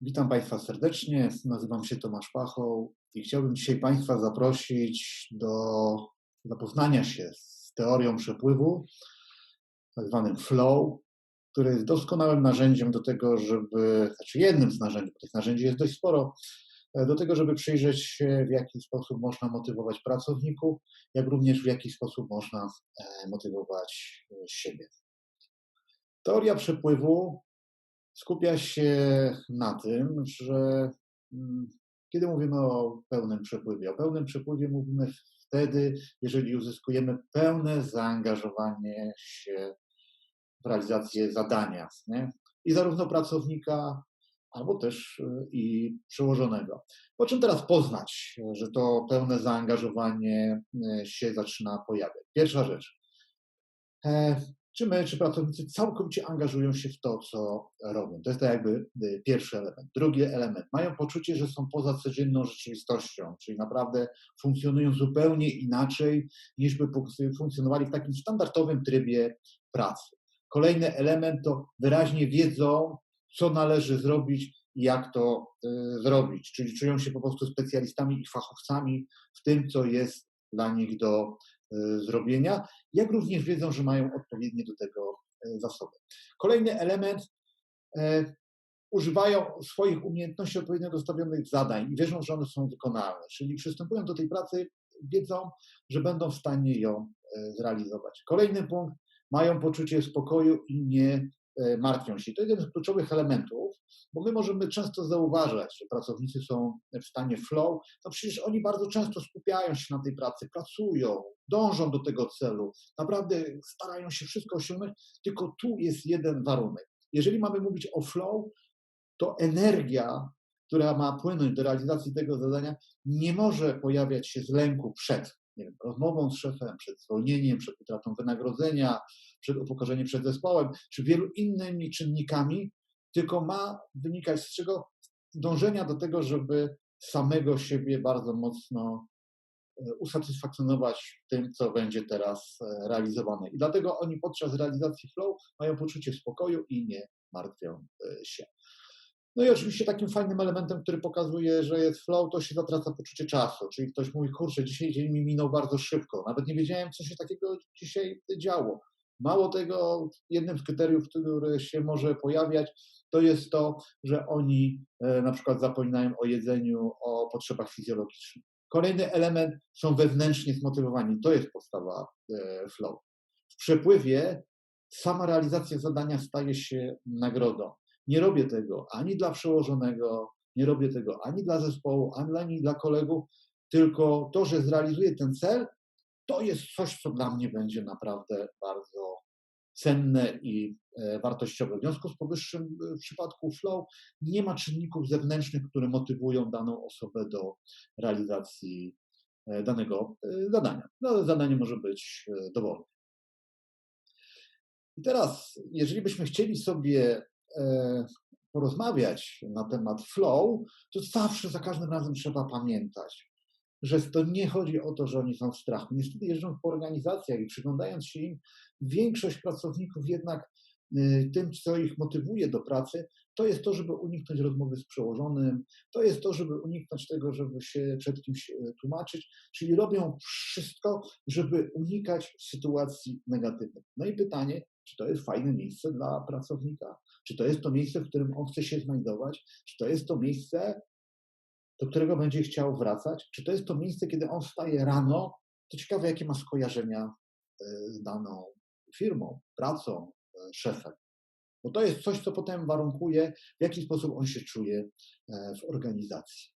Witam Państwa serdecznie. Nazywam się Tomasz Pachoł i chciałbym dzisiaj Państwa zaprosić do zapoznania się z teorią przepływu, tak zwanym flow, który jest doskonałym narzędziem do tego, żeby, znaczy jednym z narzędzi, bo tych narzędzi jest dość sporo, do tego, żeby przyjrzeć się, w jaki sposób można motywować pracowników, jak również w jaki sposób można e, motywować e, siebie. Teoria przepływu skupia się na tym, że mm, kiedy mówimy o pełnym przepływie, o pełnym przepływie mówimy wtedy, jeżeli uzyskujemy pełne zaangażowanie się w realizację zadania. Nie? I zarówno pracownika, albo też y, i przełożonego. Po czym teraz poznać, że to pełne zaangażowanie y, się zaczyna pojawiać? Pierwsza rzecz. Czy my, czy pracownicy całkowicie angażują się w to, co robią. To jest tak jakby y, pierwszy element. Drugi element. Mają poczucie, że są poza codzienną rzeczywistością, czyli naprawdę funkcjonują zupełnie inaczej, niż by funkcjonowali w takim standardowym trybie pracy. Kolejny element to wyraźnie wiedzą, co należy zrobić i jak to y, zrobić. Czyli czują się po prostu specjalistami i fachowcami w tym, co jest dla nich do zrobienia, jak również wiedzą, że mają odpowiednie do tego y, zasoby. Kolejny element e, używają swoich umiejętności odpowiednio dostawionych zadań i wierzą, że one są wykonalne. Czyli przystępują do tej pracy, wiedzą, że będą w stanie ją e, zrealizować. Kolejny punkt, mają poczucie spokoju i nie E, martwią się. To jeden z kluczowych elementów, bo my możemy często zauważać, że pracownicy są w stanie flow, no przecież oni bardzo często skupiają się na tej pracy, pracują, dążą do tego celu, naprawdę starają się wszystko osiągnąć, tylko tu jest jeden warunek. Jeżeli mamy mówić o flow, to energia, która ma płynąć do realizacji tego zadania, nie może pojawiać się z lęku przed nie wiem, rozmową z szefem, przed zwolnieniem, przed utratą wynagrodzenia, przed upokorzeniem przed zespołem, czy wielu innymi czynnikami, tylko ma wynikać z czego? Dążenia do tego, żeby samego siebie bardzo mocno e, usatysfakcjonować tym, co będzie teraz e, realizowane. I dlatego oni podczas realizacji flow mają poczucie spokoju i nie martwią e, się. No i oczywiście takim fajnym elementem, który pokazuje, że jest flow, to się zatraca poczucie czasu. Czyli ktoś mówi, kurczę, dzisiaj dzień mi minął bardzo szybko. Nawet nie wiedziałem, co się takiego dzisiaj działo. Mało tego, jednym z kryteriów, które się może pojawiać, to jest to, że oni e, na przykład zapominają o jedzeniu, o potrzebach fizjologicznych. Kolejny element są wewnętrznie zmotywowani. To jest podstawa e, flow. W przepływie sama realizacja zadania staje się nagrodą. Nie robię tego ani dla przełożonego, nie robię tego ani dla zespołu, ani dla kolegów, tylko to, że zrealizuję ten cel, to jest coś, co dla mnie będzie naprawdę bardzo cenne i e, wartościowe. W związku z powyższym e, w przypadku flow nie ma czynników zewnętrznych, które motywują daną osobę do realizacji e, danego zadania. No, zadanie może być dowolne. I teraz, jeżeli byśmy chcieli sobie porozmawiać na temat flow, to zawsze za każdym razem trzeba pamiętać, że to nie chodzi o to, że oni są w strachu. Niestety jeżdżą po organizacjach i przyglądając się im, większość pracowników jednak y, tym, co ich motywuje do pracy, to jest to, żeby uniknąć rozmowy z przełożonym, to jest to, żeby uniknąć tego, żeby się przed kimś y, tłumaczyć, czyli robią wszystko, żeby unikać sytuacji negatywnych. No i pytanie, czy to jest fajne miejsce dla pracownika? Czy to jest to miejsce, w którym on chce się znajdować? Czy to jest to miejsce, do którego będzie chciał wracać? Czy to jest to miejsce, kiedy on wstaje rano? To ciekawe, jakie ma skojarzenia e, z daną firmą, pracą, e, szefem. Bo to jest coś, co potem warunkuje, w jaki sposób on się czuje e, w organizacji.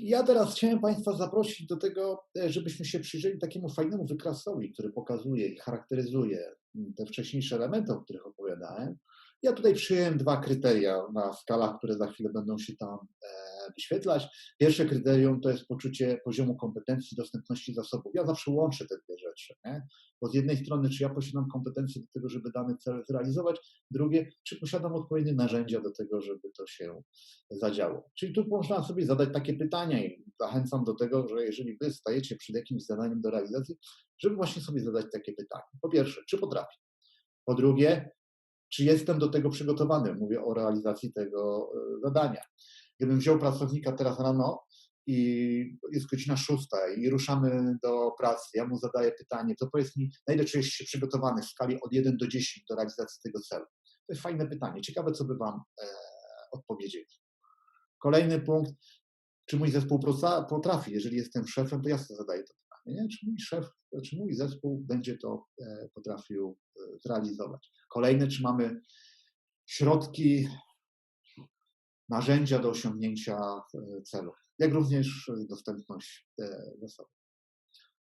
Ja teraz chciałem Państwa zaprosić do tego, żebyśmy się przyjrzeli takiemu fajnemu wykrasowi, który pokazuje i charakteryzuje te wcześniejsze elementy, o których opowiadałem, Ja tutaj przyjąłem dwa kryteria na skalach, które za chwilę będą się tam e, wyświetlać. Pierwsze kryterium to jest poczucie poziomu kompetencji, dostępności zasobów. Ja zawsze łączę te dwie rzeczy. Nie? Bo z jednej strony, czy ja posiadam kompetencje do tego, żeby dany cel zrealizować, drugie, czy posiadam odpowiednie narzędzia do tego, żeby to się zadziało. Czyli tu można sobie zadać takie pytania i zachęcam do tego, że jeżeli wy stajecie przed jakimś zadaniem do realizacji, żeby właśnie sobie zadać takie pytanie. Po pierwsze, czy potrafię? Po drugie, czy jestem do tego przygotowany? Mówię o realizacji tego e, zadania. Gdybym wziął pracownika teraz rano i jest godzina szósta i ruszamy do pracy, ja mu zadaję pytanie, to powiedz mi, na ile czujesz się przygotowany w skali od 1 do 10 do realizacji tego celu? To jest fajne pytanie. Ciekawe, co by Wam e, odpowiedzieli. Kolejny punkt, czy mój zespół potrafi? Jeżeli jestem szefem, to ja sobie zadaję to pytanie. Nie? Czy mój szef, czy mój zespół będzie to e, potrafił e, zrealizować? Kolejny, czy mamy środki, narzędzia do osiągnięcia e, celu, jak również dostępność zasobów.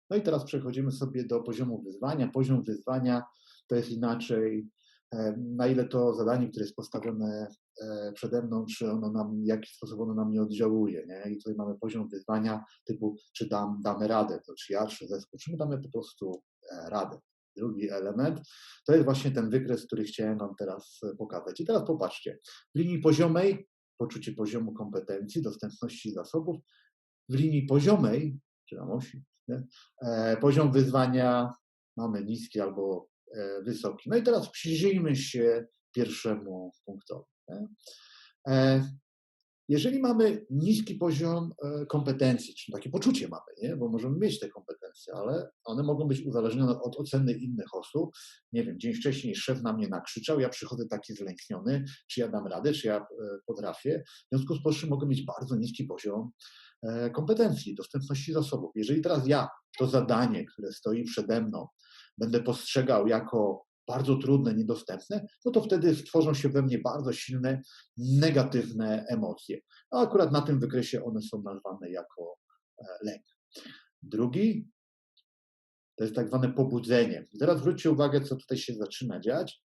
No i teraz przechodzimy sobie do poziomu wyzwania. Poziom wyzwania to jest inaczej, na ile to zadanie, które jest postawione przede mną, czy ono nam, w jaki sposób ono na mnie oddziałuje. Nie? I tutaj mamy poziom wyzwania typu, czy dam, damy radę, to czy ja, czy zespół, czy my damy po prostu e, radę. Drugi element to jest właśnie ten wykres, który chciałem Wam teraz e, pokazać. I teraz popatrzcie, w linii poziomej poczucie poziomu kompetencji, dostępności zasobów, w linii poziomej, czy na osi, nie? E, poziom wyzwania mamy niski albo wysoki. No i teraz przyjrzyjmy się pierwszemu punktowi. E, jeżeli mamy niski poziom e, kompetencji, czy takie poczucie mamy, nie? bo możemy mieć te kompetencje, ale one mogą być uzależnione od oceny innych osób. Nie wiem, dzień wcześniej szef na mnie nakrzyczał, ja przychodzę taki zlękniony, czy ja dam radę, czy ja e, potrafię. W związku z powyższym mogę mieć bardzo niski poziom kompetencji, dostępności zasobów. Jeżeli teraz ja to zadanie, które stoi przede mną, będę postrzegał jako bardzo trudne, niedostępne, no to wtedy stworzą się we mnie bardzo silne, negatywne emocje. A akurat na tym wykresie one są nazwane jako e, lęk. Drugi to jest tak zwane pobudzenie. Teraz zwróćcie uwagę, co tutaj się zaczyna dziać.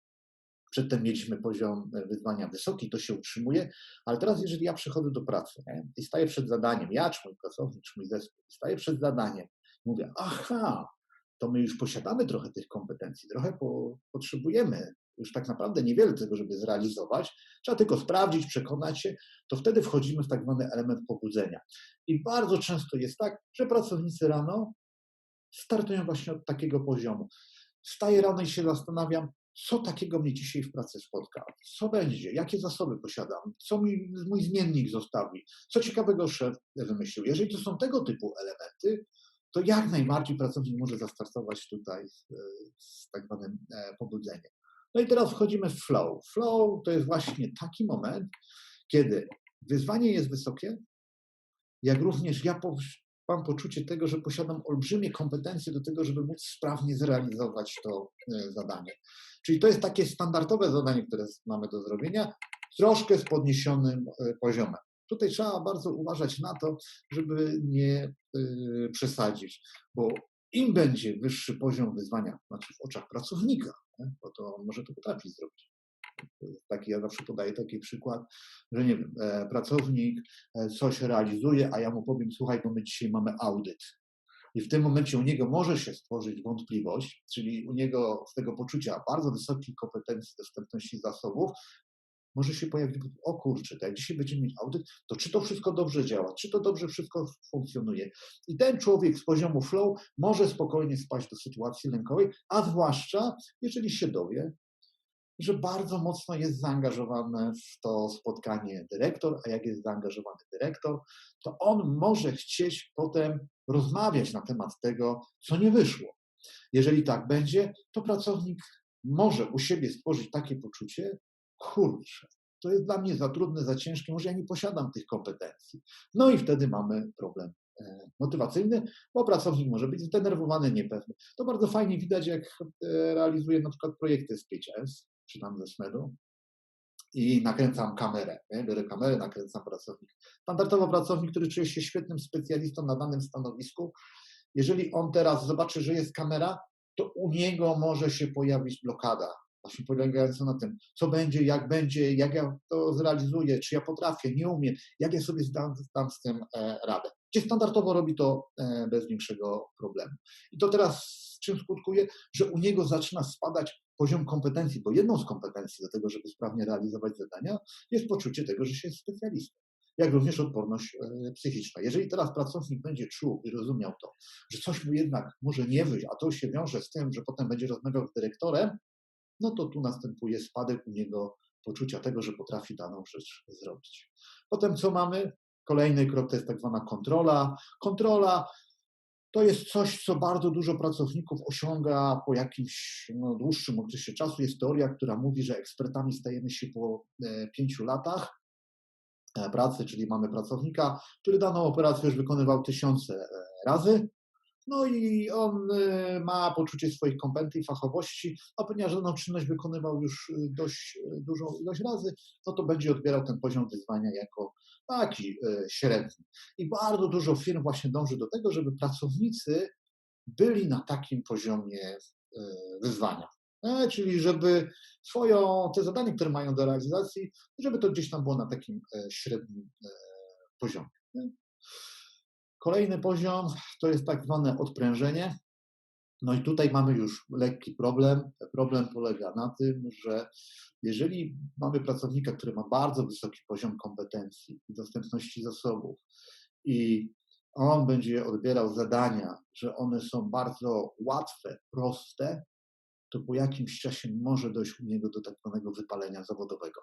Przedtem mieliśmy poziom e, wyzwania wysoki, to się utrzymuje, ale teraz jeżeli ja przychodzę do pracy nie, i staję przed zadaniem, ja czy mój pracownik, czy mój zespół, staję przed zadaniem, mówię, aha, to my już posiadamy trochę tych kompetencji, trochę po, potrzebujemy już tak naprawdę niewiele tego, żeby zrealizować. Trzeba tylko sprawdzić, przekonać się, to wtedy wchodzimy w tak zwany element pobudzenia. I bardzo często jest tak, że pracownicy rano startują właśnie od takiego poziomu. Wstaję rano i się zastanawiam, co takiego mnie dzisiaj w pracy spotka, co będzie, jakie zasoby posiadam, co mi mój zmiennik zostawi, co ciekawego szef wymyślił. Jeżeli to są tego typu elementy, to jak najbardziej pracownik może zastartować tutaj z, z tak zwanym e, pobudzeniem. No i teraz wchodzimy w flow. Flow to jest właśnie taki moment, kiedy wyzwanie jest wysokie, jak również ja mam poczucie tego, że posiadam olbrzymie kompetencje do tego, żeby móc sprawnie zrealizować to e, zadanie. Czyli to jest takie standardowe zadanie, które mamy do zrobienia, troszkę z podniesionym e, poziomem. Tutaj trzeba bardzo uważać na to, żeby nie y, przesadzić, bo im będzie wyższy poziom wyzwania, znaczy w oczach pracownika, bo to on może to potrafi zrobić. Taki, ja zawsze podaję taki przykład, że nie wiem, e, pracownik e, coś realizuje, a ja mu powiem, słuchaj, bo my dzisiaj mamy audyt. I w tym momencie u niego może się stworzyć wątpliwość, czyli u niego z tego poczucia bardzo wysokiej kompetencji, dostępności zasobów, może się pojawić, o kurczę, jak dzisiaj będziemy mieć audyt, to czy to wszystko dobrze działa, czy to dobrze wszystko funkcjonuje. I ten człowiek z poziomu flow może spokojnie spaść do sytuacji lękowej, a zwłaszcza jeżeli się dowie, że bardzo mocno jest zaangażowany w to spotkanie dyrektor, a jak jest zaangażowany dyrektor, to on może chcieć potem rozmawiać na temat tego, co nie wyszło. Jeżeli tak będzie, to pracownik może u siebie stworzyć takie poczucie, kurczę, to jest dla mnie za trudne, za ciężkie, może ja nie posiadam tych kompetencji. No i wtedy mamy problem e, motywacyjny, bo pracownik może być zdenerwowany, niepewny. To bardzo fajnie widać, jak e, realizuję na przykład projekty z 5S, czy tam ze SMED-u i nakręcam kamerę. Nie? Biorę kamerę, nakręcam pracownik. Standardowo pracownik, który czuje się świetnym specjalistą na danym stanowisku, jeżeli on teraz zobaczy, że jest kamera, to u niego może się pojawić blokada właśnie polegającą na tym, co będzie, jak będzie, jak ja to zrealizuję, czy ja potrafię, nie umiem, jak ja sobie zdam, zdam z tym e, radę. Gdzie standardowo robi to e, bez większego problemu. I to teraz czym skutkuje, że u niego zaczyna spadać poziom kompetencji, bo jedną z kompetencji do tego, żeby sprawnie realizować zadania, jest poczucie tego, że się jest specjalistą jak również odporność e, psychiczna. Jeżeli teraz pracownik będzie czuł i rozumiał to, że coś mu jednak może nie wyjść, a to się wiąże z tym, że potem będzie rozmawiał z dyrektorem, no to tu następuje spadek u niego poczucia tego, że potrafi daną rzecz zrobić. Potem co mamy? Kolejny krok to jest tak zwana kontrola. Kontrola to jest coś, co bardzo dużo pracowników osiąga po jakimś no, dłuższym okresie czasu. Jest teoria, która mówi, że ekspertami stajemy się po e, pięciu latach. E, pracy, czyli mamy pracownika, który daną operację już wykonywał tysiące e, razy. No i on e, ma poczucie swoich kompetencji, fachowości, a ponieważ daną czynność wykonywał już dość dużą ilość razy, no to będzie odbierał ten poziom wyzwania jako taki średni. I bardzo dużo firm właśnie dąży do tego, żeby pracownicy byli na takim poziomie wyzwania. E, czyli żeby swoją, te zadanie, które mają do realizacji, żeby to gdzieś tam było na takim e, średnim e, poziomie. Kolejny poziom to jest tak zwane odprężenie. No i tutaj mamy już lekki problem. Problem polega na tym, że jeżeli mamy pracownika, który ma bardzo wysoki poziom kompetencji i dostępności zasobów i on będzie odbierał zadania, że one są bardzo łatwe, proste, to po jakimś czasie może dojść u niego do tak zwanego wypalenia zawodowego.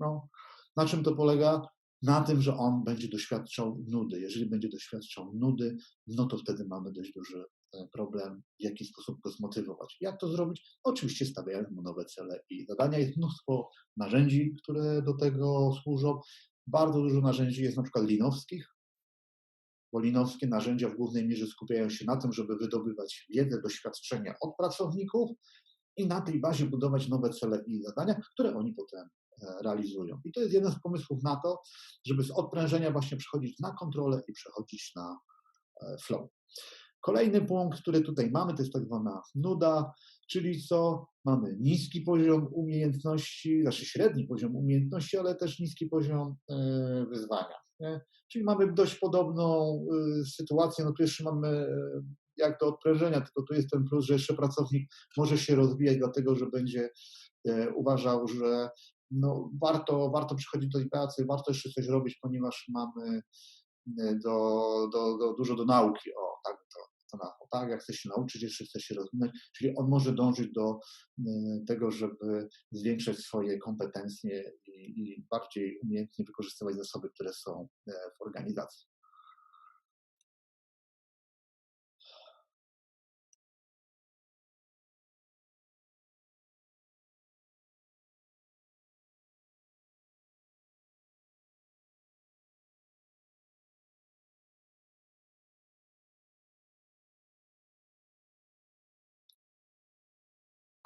No, na czym to polega? Na tym, że on będzie doświadczał nudy. Jeżeli będzie doświadczał nudy, no to wtedy mamy dość duży e, problem, w jaki sposób go zmotywować. Jak to zrobić? Oczywiście stawiając mu nowe cele i zadania. Jest mnóstwo narzędzi, które do tego służą. Bardzo dużo narzędzi jest na przykład linowskich, Polinowskie narzędzia w głównej mierze skupiają się na tym, żeby wydobywać wiedzę, doświadczenia od pracowników i na tej bazie budować nowe cele i zadania, które oni potem realizują. I to jest jeden z pomysłów na to, żeby z odprężenia właśnie przechodzić na kontrolę i przechodzić na e, flow. Kolejny punkt, który tutaj mamy, to jest tak zwana nuda, czyli co? Mamy niski poziom umiejętności, znaczy średni poziom umiejętności, ale też niski poziom e, wyzwania. Nie? Czyli mamy dość podobną sytuację. No tu jeszcze mamy jak do odprężenia, tylko tu jest ten plus, że jeszcze pracownik może się rozwijać, dlatego że będzie uważał, że no, warto, warto przychodzić do tej pracy, warto jeszcze coś robić, ponieważ mamy do, do, do, dużo do nauki. O, tak to o tak, jak chce się nauczyć, jeszcze chce się rozwinąć, czyli on może dążyć do tego, żeby zwiększać swoje kompetencje i, i bardziej umiejętnie wykorzystywać zasoby, które są e, w organizacji.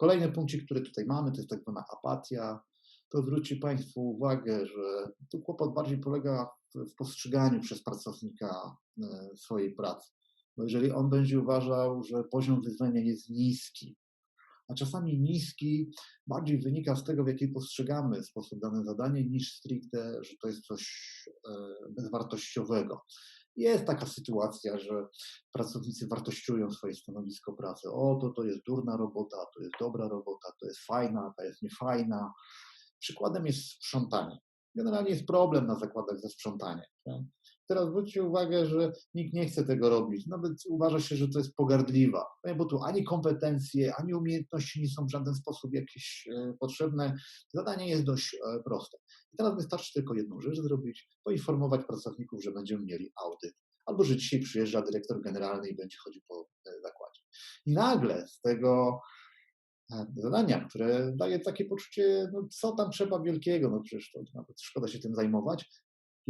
Kolejny punkcik, który tutaj mamy, to jest tak zwana apatia. To zwróci Państwu uwagę, że tu kłopot bardziej polega w postrzeganiu przez pracownika e, swojej pracy. Bo jeżeli on będzie uważał, że poziom wyzwania jest niski, a czasami niski bardziej wynika z tego, w jaki postrzegamy sposób dane zadanie, niż stricte, że to jest coś e, bezwartościowego. Jest taka sytuacja, że pracownicy wartościują swoje stanowisko pracy. O, to, to jest durna robota, to jest dobra robota, to jest fajna, to jest niefajna. Przykładem jest sprzątanie. Generalnie jest problem na zakładach ze sprzątaniem. Teraz zwróćcie uwagę, że nikt nie chce tego robić. Nawet uważa się, że to jest pogardliwa, bo tu ani kompetencje, ani umiejętności nie są w żaden sposób jakieś e, potrzebne. Zadanie jest dość e, proste. I teraz wystarczy tylko jedną rzecz zrobić, poinformować pracowników, że będziemy mieli audyt, albo że dzisiaj przyjeżdża dyrektor generalny i będzie chodził po e, zakładzie. I nagle z tego zadania, które daje takie poczucie, no co tam trzeba wielkiego, no przecież to nawet szkoda się tym zajmować,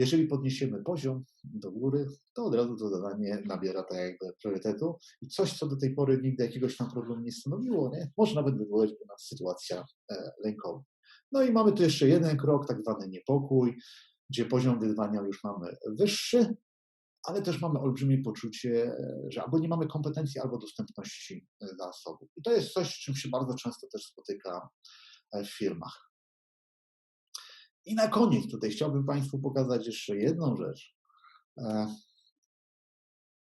jeżeli podniesiemy poziom do góry, to od razu to zadanie nabiera tak jakby priorytetu i coś, co do tej pory nigdy jakiegoś tam problemu nie stanowiło, nie? może nawet wywołać u nas sytuacja e, lękowa. No i mamy tu jeszcze jeden krok, tak zwany niepokój, gdzie poziom wyzwania już mamy wyższy, ale też mamy olbrzymie poczucie, że albo nie mamy kompetencji, albo dostępności zasobów. I to jest coś, z czym się bardzo często też spotykam w firmach. I na koniec tutaj chciałbym Państwu pokazać jeszcze jedną rzecz.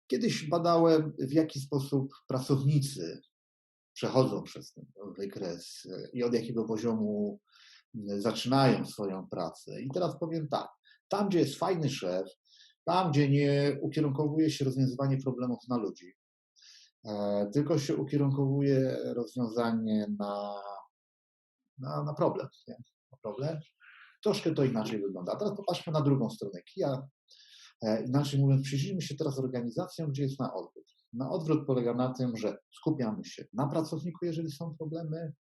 Kiedyś badałem, w jaki sposób pracownicy przechodzą przez ten wykres i od jakiego poziomu zaczynają swoją pracę. I teraz powiem tak, tam gdzie jest fajny szef, tam gdzie nie ukierunkowuje się rozwiązywanie problemów na ludzi, e, tylko się ukierunkowuje rozwiązanie na, na, na problem. Nie? Na problem. Troszkę to inaczej wygląda. A teraz popatrzmy na drugą stronę kija. E, inaczej mówiąc, przyjrzyjmy się teraz organizacjom, gdzie jest na odwrót. Na odwrót polega na tym, że skupiamy się na pracowniku, jeżeli są problemy,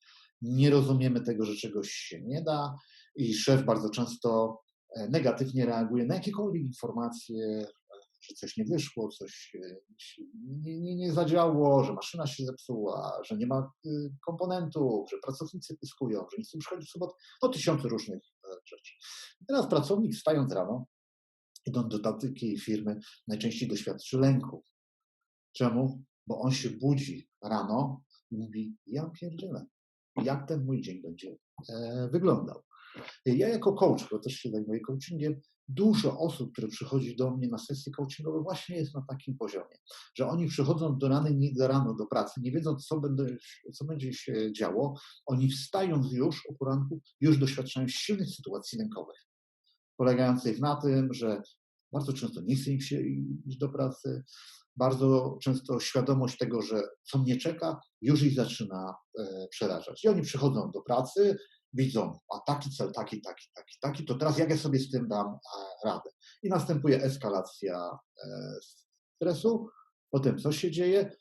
nie rozumiemy tego, że czegoś się nie da i szef bardzo często e, negatywnie reaguje na jakiekolwiek informacje, że coś nie wyszło, coś nie, nie, nie zadziałało, że maszyna się zepsuła, że nie ma y, komponentów, że pracownicy pyskują, że nie chcą przychodzić w sobotę, no tysiące różnych e, teraz pracownik wstając rano, idąc do takiej firmy, najczęściej doświadczy lęku. Czemu? Bo on się budzi rano i mówi, ja pierdzielę, jak ten mój dzień będzie e, wyglądał. Ja jako coach, bo też się zajmuję coachingiem, dużo osób, które przychodzi do mnie na sesje coachingowe właśnie jest na takim poziomie, że oni przychodzą do rany, do rano do pracy, nie wiedząc, co, będę, co będzie się działo, oni wstając już o poranku, już doświadczają silnych sytuacji lękowych, polegających na tym, że bardzo często nie chce im się iść do pracy, bardzo często świadomość tego, że co mnie czeka, już ich zaczyna e, przerażać. I oni przychodzą do pracy, widzą, a taki cel, taki, taki, taki, taki, to teraz jak ja sobie z tym dam e, radę? I następuje eskalacja e, stresu, potem co się dzieje?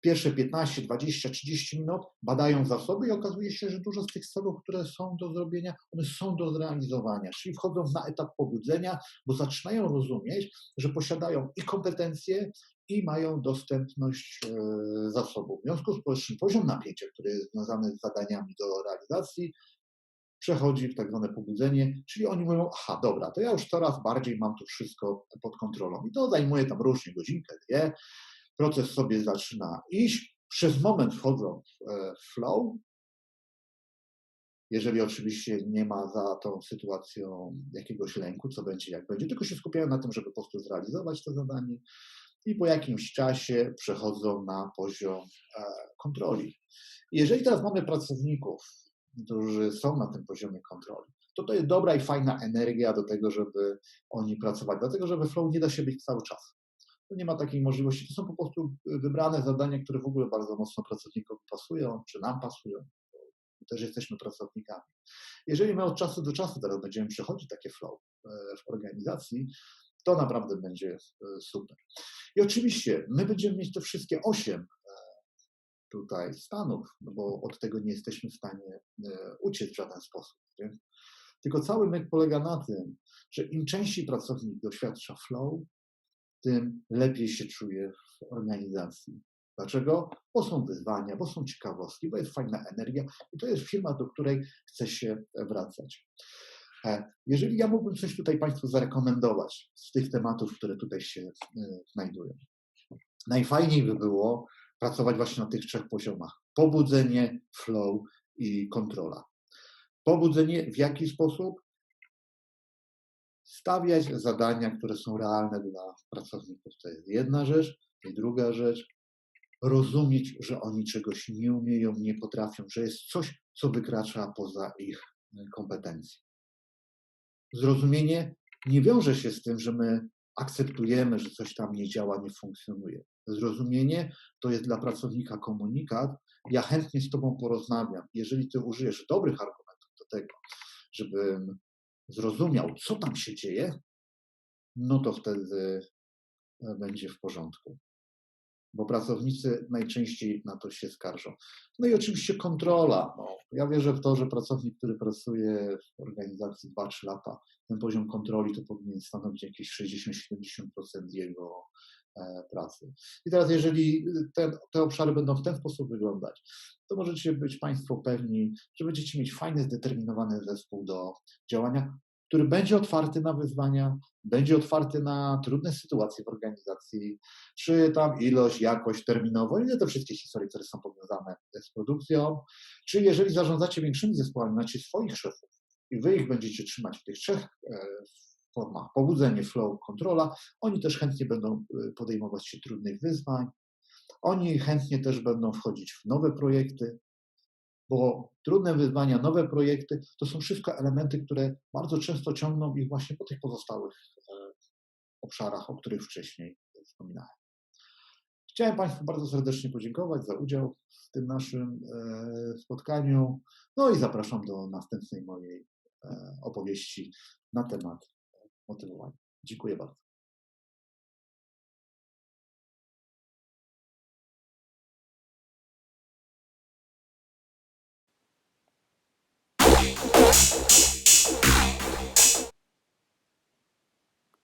Pierwsze 15, 20, 30 minut badają zasoby i okazuje się, że dużo z tych celów, które są do zrobienia, one są do zrealizowania, czyli wchodzą na etap pobudzenia, bo zaczynają rozumieć, że posiadają i kompetencje, i mają dostępność e, zasobów. W związku z powyższym poziom napięcia, który jest związany z zadaniami do realizacji, przechodzi w tak zwane pobudzenie, czyli oni mówią, aha, dobra, to ja już coraz bardziej mam to wszystko pod kontrolą. I to zajmuje tam różnie godzinkę, dwie. Proces sobie zaczyna iść. Przez moment wchodzą w e, flow, jeżeli oczywiście nie ma za tą sytuacją jakiegoś lęku, co będzie, jak będzie, tylko się skupiają na tym, żeby po prostu zrealizować to zadanie i po jakimś czasie przechodzą na poziom e, kontroli. Jeżeli teraz mamy pracowników, którzy są na tym poziomie kontroli, to to jest dobra i fajna energia do tego, żeby oni pracowali, dlatego że we flow nie da się być cały czas. To nie ma takiej możliwości. To są po prostu wybrane zadania, które w ogóle bardzo mocno pracownikom pasują, czy nam pasują. Też jesteśmy pracownikami. Jeżeli my od czasu do czasu teraz będziemy przechodzić takie flow e, w organizacji, to naprawdę będzie e, super. I oczywiście my będziemy mieć te wszystkie osiem e, tutaj stanów, no bo od tego nie jesteśmy w stanie e, uciec w żaden sposób. Tylko cały myk polega na tym, że im częściej pracownik doświadcza flow, tym lepiej się czuje w organizacji. Dlaczego? Bo są wyzwania, bo są ciekawostki, bo jest fajna energia i to jest firma, do której chce się wracać. E, jeżeli ja mógłbym coś tutaj Państwu zarekomendować z tych tematów, które tutaj się e, znajdują, najfajniej by było pracować właśnie na tych trzech poziomach: pobudzenie, flow i kontrola. Pobudzenie w jaki sposób? Stawiać zadania, które są realne dla pracowników. To jest jedna rzecz. I druga rzecz, rozumieć, że oni czegoś nie umieją, nie potrafią, że jest coś, co wykracza poza ich kompetencje. Zrozumienie nie wiąże się z tym, że my akceptujemy, że coś tam nie działa, nie funkcjonuje. Zrozumienie to jest dla pracownika komunikat. Ja chętnie z Tobą porozmawiam. Jeżeli Ty użyjesz dobrych argumentów do tego, żebym zrozumiał, co tam się dzieje, no to wtedy e, będzie w porządku bo pracownicy najczęściej na to się skarżą. No i oczywiście kontrola. No, ja wierzę w to, że pracownik, który pracuje w organizacji 2-3 lata, ten poziom kontroli to powinien stanowić jakieś 60-70% jego e, pracy. I teraz, jeżeli te, te obszary będą w ten sposób wyglądać, to możecie być Państwo pewni, że będziecie mieć fajny, zdeterminowany zespół do działania, który będzie otwarty na wyzwania, będzie otwarty na trudne sytuacje w organizacji, czy tam ilość, jakość, terminowo, i te wszystkie historie, które są powiązane z produkcją, czy jeżeli zarządzacie większymi zespołami, macie swoich szefów i wy ich będziecie trzymać w tych trzech e, formach, pobudzenie, flow, kontrola, oni też chętnie będą e, podejmować się trudnych wyzwań, oni chętnie też będą wchodzić w nowe projekty, bo trudne wyzwania, nowe projekty to są wszystko elementy, które bardzo często ciągną ich właśnie po tych pozostałych e, obszarach, o których wcześniej wspominałem. Chciałem Państwu bardzo serdecznie podziękować za udział w tym naszym e, spotkaniu. No i zapraszam do następnej mojej e, opowieści na temat motywowania. Dziękuję bardzo.